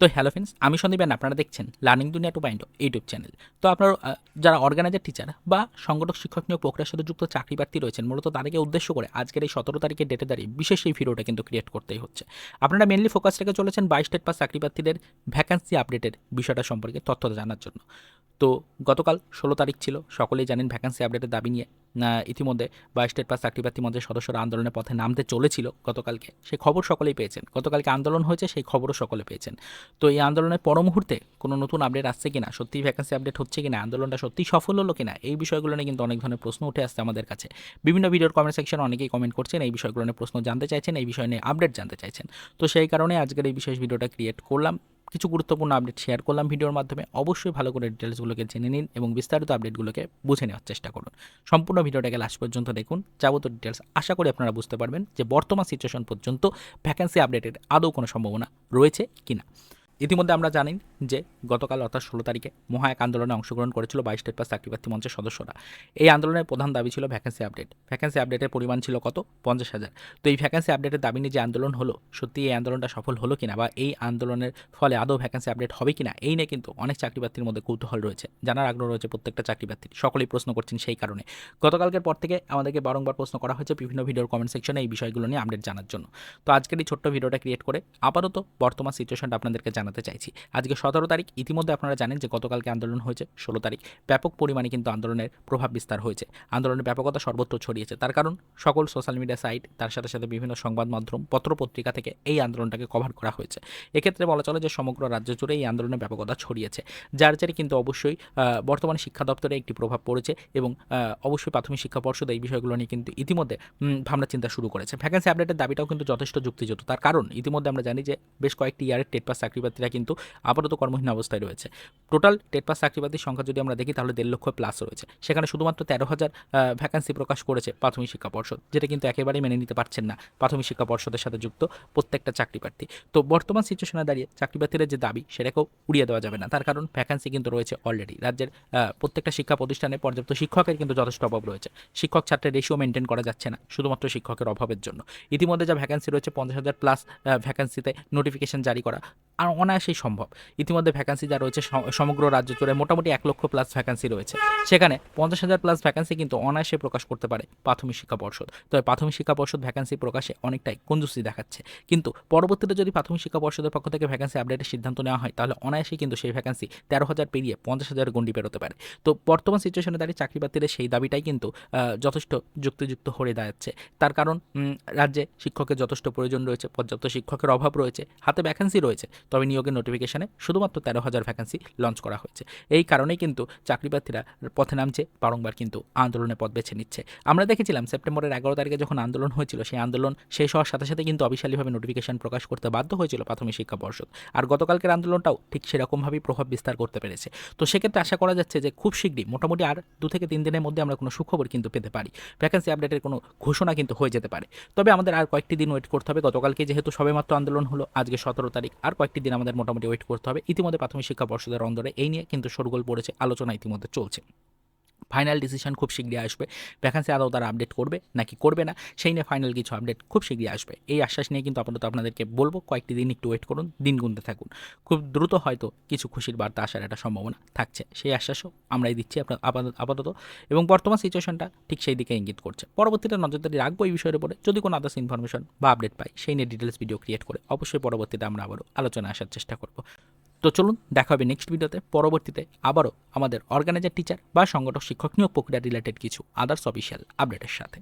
তো hello friends আমি Sandeep and আপনারা দেখছেন লার্নিং দুনিয়া টু পয়েন্ট ইউটিউব চ্যানেল তো আপনার যারা অর্গানাইজার টিচার বা সংগঠক, শিক্ষক নিয়োগ প্রক্রিয়ার সাথে যুক্ত চাকরি প্রার্থী রয়েছেন, মূলত তাদেরকে উদ্দেশ্য করে আজকের এই সতেরো তারিখের ডেটে দাঁড়িয়ে বিশেষ এই ভিডিওটা কিন্তু ক্রিয়েট করতেই হচ্ছে। আপনারা মেনলি ফোকাস রেখে চলেছেন বাইশ স্টেট পাস চাকরি প্রার্থীদের ভ্যাকান্সি আপডেটের বিষয়টা সম্পর্কে তথ্য জানার জন্য। তো গতকাল ষোলো তারিখ ছিল, সকলেই জানেন ভ্যাকান্সি আপডেটের দাবি নিয়ে ইতিমধ্যে বা স্টেট পাস চাকরি প্রার্থী মধ্যে সদস্যরা আন্দোলনের পথে নামতে চলেছিল গতকালকে। সেই খবর সকলেই পেয়েছেন। গতকালকে আন্দোলন হয়েছে, সেই খবরও সকলে পেয়েছেন। তো এই আন্দোলনের পর মুহূর্তে কোনো নতুন আপডেট আসছে কিনা? সত্যিই ভ্যাকেন্সি আপডেট হচ্ছে কিনা? আন্দোলনটা সত্যিই সফল হলো কিনা? এই বিষয়গুলো নিয়ে কিন্তু অনেক ধরনের প্রশ্ন উঠে আসছে আমাদের কাছে। বিভিন্ন ভিডিওর কমেন্ট সেকশনে অনেকেই কমেন্ট করছেন, এই বিষয়গুলো নিয়ে প্রশ্ন জানতে চাইছেন, এই বিষয় নিয়ে আপডেট জানতে চাইছেন। তো সেই কারণে আজকের এই বিশেষ ভিডিওটা ক্রিয়েট করলাম। কিছু গুরুত্বপূর্ণ আপডেট শেয়ার করলাম ভিডিওর মাধ্যমে। অবশ্যই ভালো করে ডিটেলসগুলোকে জেনে নিন এবং বিস্তারিত আপডেটগুলোকে বুঝে নেওয়ার চেষ্টা করুন। সম্পূর্ণ ভিডিওটাকে লাস্ট পর্যন্ত দেখুন। যাবতীয় ডিটেলস আশা করি আপনারা বুঝতে পারবেন যে বর্তমান সিচুয়েশন পর্যন্ত ভ্যাকেন্সি আপডেটের আদৌ কোনো সম্ভাবনা রয়েছে কিনা। ইতিমধ্যে আমরা জানি যে গতকাল অর্থাৎ ষোলো তারিখে মহা এক আন্দোলনে অংশগ্রহণ করেছিল বাইশ স্টেট পাস চাকরি প্রার্থী মঞ্চের সদস্যরা। এই আন্দোলনের প্রধান দাবি ছিল ভ্যাকেন্সি আপডেট ভ্যাকেন্সি আপডেটের পরিমাণ ছিল কত? পঞ্চাশ হাজার। তো এই ভ্যাকেন্সি আপডেটের দাবি নিয়ে যে আন্দোলন হলো সত্যি এই আন্দোলনটা সফল হলো কিনা বা এই আন্দোলনের ফলে আদৌ ভ্যাকেন্সি আপডেট হবে কিনা, এই নিয়ে কিন্তু অনেক চাকরি প্রার্থীর মধ্যে কৌতূহল রয়েছে। জানার আগ্রহ রয়েছে প্রত্যেকটা চাকরি প্রার্থীর সকলেই প্রশ্ন করছেন সেই কারণে। গতকালকের পর থেকে আমাদেরকে বারংবার প্রশ্ন করা হয়েছে বিভিন্ন ভিডিওর কমেন্ট সেকশনে এই বিষয়গুলো নিয়ে আপডেট জানার জন্য। তো আজকের এই ছোট্ট ভিডিওটা ক্রিয়েট করে আপাতত বর্তমান সিচুয়েশনটা আপনাদেরকে জানাতে চাইছি। আজকে সতেরো তারিখ, ইতিমধ্যে আপনারা জানেন যে গতকালকে আন্দোলন হয়েছে ষোলো তারিখ। ব্যাপক পরিমাণে কিন্তু আন্দোলনের প্রভাব বিস্তার হয়েছে। আন্দোলনের ব্যাপকতা সর্বত্র ছড়িয়েছে। তার কারণ, সকল সোশ্যাল মিডিয়া সাইট, তার সাথে সাথে বিভিন্ন সংবাদ মাধ্যম, পত্রপত্রিকা থেকে এই আন্দোলনটাকে কভার করা হয়েছে। এক্ষেত্রে বলা চলে যে সমগ্র রাজ্য জুড়ে এই আন্দোলনের ব্যাপকতা ছড়িয়েছে। যার জেরে কিন্তু অবশ্যই বর্তমানে শিক্ষা দপ্তরে একটি প্রভাব পড়েছে এবং অবশ্যই প্রাথমিক শিক্ষা পর্ষদ এই বিষয়গুলো নিয়ে কিন্তু ইতিমধ্যে ভাবনা চিন্তা শুরু করেছে। ভ্যাকেন্সি আপডেটের দাবিটাও কিন্তু যথেষ্ট যুক্তিযুক্ত। তার কারণ, ইতিমধ্যে আমরা জানি যে বেশ কয়েকটি ইয়ারের টেট পাস চাকরিপ্রার্থীরা কিন্তু আপাতত কর্মহীন অবস্থায় রয়েছে। টোটাল টেট পাস চাকরিপ্রার্থীর সংখ্যা যদি আমরা দেখি, তাহলে দেড় লক্ষ প্লাস রয়েছে। সেখানে শুধুমাত্র তেরো হাজার ভ্যাকান্সি প্রকাশ করেছে প্রাথমিক শিক্ষা পর্ষদ, যেটা কিন্তু একেবারেই মেনে নিতে পারছেন না প্রাথমিক শিক্ষা পর্ষদের সাথে যুক্ত প্রত্যেকটা চাকরি প্রার্থী তো বর্তমান সিচুয়েশনে দাঁড়িয়ে চাকরি প্রার্থীদের যে দাবি, সেটাকেও উড়িয়ে দেওয়া যাবে না। তার কারণ ভ্যাকান্সি কিন্তু রয়েছে অলরেডি রাজ্যের প্রত্যেকটা শিক্ষা প্রতিষ্ঠানে পর্যাপ্ত শিক্ষকের কিন্তু যথেষ্ট অভাব রয়েছে। শিক্ষক ছাত্রের রেশিও মেনটেন করা যাচ্ছে না, শুধুমাত্র শিক্ষকের অভাবের জন্য। ইতিমধ্যে যা ভ্যাকান্সি রয়েছে, পঞ্চাশ হাজার প্লাস ভ্যাকান্সিতে নোটিফিকেশন জারি করা আর অনায়াসেই সম্ভব। ইতিমধ্যে ভ্যাকান্সি যা রয়েছে সমগ্র রাজ্য জুড়ে মোটামুটি এক লক্ষ প্লাস ভ্যাকান্সি রয়েছে। সেখানে পঞ্চাশ হাজার প্লাস ভ্যাকান্সি কিন্তু অনায়াসে প্রকাশ করতে পারে প্রাথমিক শিক্ষা পর্ষদ। তবে প্রাথমিক শিক্ষা পর্ষদ ভ্যাকান্সি প্রকাশে অনেকটাই কঞ্জুসি দেখাচ্ছে। কিন্তু পরবর্তীতে যদি প্রাথমিক শিক্ষা পর্ষদের পক্ষ থেকে ভ্যাকান্সি আপডেটের সিদ্ধান্ত নেওয়া হয়, তাহলে অনায়াসেই কিন্তু সেই ভ্যাকান্সি তেরো হাজার পেরিয়ে পঞ্চাশ হাজার গন্ডি পেরোতে পারে। তো বর্তমান সিচুয়েশনে দাঁড়িয়ে চাকরি প্রার্থীদের সেই দাবিটাই কিন্তু যথেষ্ট যুক্তিযুক্ত হয়ে দাঁড়াচ্ছে। তার কারণ রাজ্যে শিক্ষকের যথেষ্ট প্রয়োজন রয়েছে, পর্যাপ্ত শিক্ষকের অভাব রয়েছে, হাতে ভ্যাকান্সি রয়েছে। তবে নিয়োগের নোটিফিকেশনে শুধুমাত্র তেরো হাজার ভ্যাকান্সি লঞ্চ করা হয়েছে। এই কারণেই কিন্তু চাকরি প্রার্থীরা পথে নামছে, বারংবার কিন্তু আন্দোলনের পথ বেছে নিচ্ছে। আমরা দেখেছিলাম সেপ্টেম্বরের এগারো তারিখে যখন আন্দোলন হয়েছিল, সেই আন্দোলন শেষ হওয়ার সাথে সাথে কিন্তু অফিসিয়ালিভাবে নোটিফিকেশন প্রকাশ করতে বাধ্য হয়েছিল প্রাথমিক শিক্ষা পর্ষদ। আর গতকালকের আন্দোলনটাও ঠিক সেরকমভাবেই প্রভাব বিস্তার করতে পেরেছে। তো সেক্ষেত্রে আশা করা যাচ্ছে যে খুব শীঘ্রই, মোটামুটি আর দু থেকে তিন দিনের মধ্যে আমরা কোনো সুখবর কিন্তু পেতে পারি। ভ্যাকেন্সি আপডেটের কোনো ঘোষণা কিন্তু হয়ে যেতে পারে। তবে আমাদের আর কয়েকটি দিন ওয়েট করতে হবে। গতকালকে যেহেতু সবেমাত্র আন্দোলন হলো, আজকে সতেরো তারিখ, আর কয়েকটি দিন আমাদের মোটামুটি ওয়েট করতে হবে। ইতিমধ্যে প্রাথমিক শিক্ষা পর্ষদের অন্দরে এই নিয়ে কিন্তু সরগোল পড়েছে, আলোচনা ইতিমধ্যে চলছে। ফাইনাল ডিসিশন খুব শীঘ্রই আসবে। ভ্যাকান্সি আদৌ তারা আপডেট করবে নাকি করবে না, সেই নিয়ে ফাইনাল কিছু আপডেট খুব শীঘ্রই আসবে। এই আশ্বাস নিয়ে কিন্তু আপাতত আপনাদেরকে বলব, কয়েকটি দিন একটু ওয়েট করুন, দিন গুনতে থাকুন। খুব দ্রুত হয়তো কিছু খুশির বার্তা আসার একটা সম্ভাবনা থাকছে। সেই আশ্বাসও আমরাই দিচ্ছি আপনার আপাতত আপাতত। এবং বর্তমান সিচুয়েশনটা ঠিক সেই দিকে ইঙ্গিত করছে। পরবর্তীতে নজরদারি রাখব এই বিষয়ের উপরে। যদি কোনো আদার্স ইনফরমেশন বা আপডেট পাই, সেই নিয়ে ডিটেলস ভিডিও ক্রিয়েট করে অবশ্যই পরবর্তীতে আমরা আবারও আলোচনা আসার চেষ্টা করব। তো চলুন দেখা হবে নেক্সট ভিডিওতে পরবর্তীতে আবারও আমাদের অর্গানাইজার টিচার বা সংগঠক, শিক্ষক নিয়োগ প্রক্রিয়া রিলেটেড কিছু আদার্স অফিসিয়াল আপডেটের সাথে।